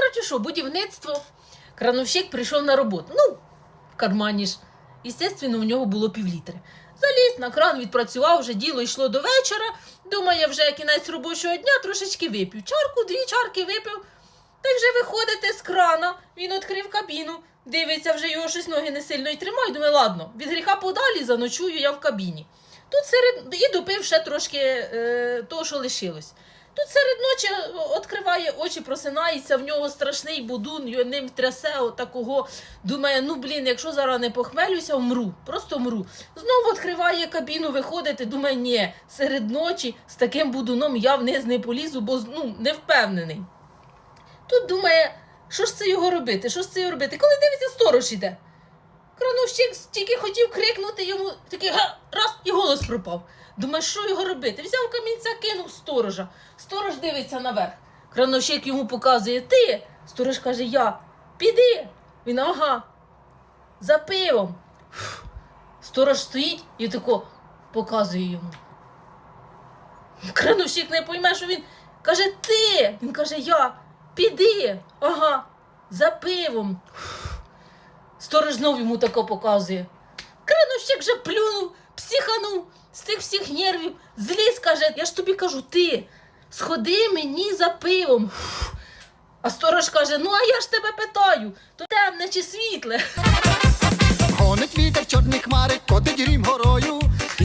коротше, що, будівництво. Крановщик прийшов на роботу. Ну, в кармані ж. Естественно, у нього було півлітри. Заліз на кран, відпрацював, вже діло йшло до вечора. Думає, вже кінець робочого дня трошечки вип'ю. Чарку, дві чарки випив. Та вже виходите з крана. Він відкрив кабіну, дивиться, вже його щось ноги не сильно й тримають. Думає, ладно, від гріха подалі заночую я в кабіні. Тут серед і допив ще трошки е, того, що лишилось. Тут серед ночі відкриває очі, просинається, в нього страшний будун, ним трясе отакого. Думає, ну блін, якщо зараз не похмелюся, вмру, просто вмру. Знову відкриває кабіну, виходить, думає, ні, серед ночі з таким будуном я вниз не полізу, бо ну, не впевнений. Тут думає, що ж це його робити? Що ж це його робити? Коли дивиться, сторож іде. Крановщик тільки хотів крикнути йому, такий га, раз і голос пропав. Думає, що його робити? Взяв камінця, кинув сторожа. Сторож дивиться наверх. Крановщик йому показує ти. Сторож каже, я. Піди. Він ага. За пивом. Сторож стоїть і тако показує йому. Крановщик не пойме, що він каже ти. Він каже, я. Піди. Ага. За пивом. Сторож знов йому тако показує. Крановщик же плюнув, психанув з тих всіх нервів. Зліз каже, я ж тобі кажу, ти сходи мені за пивом. А сторож каже: ну а я ж тебе питаю, то темне чи світле?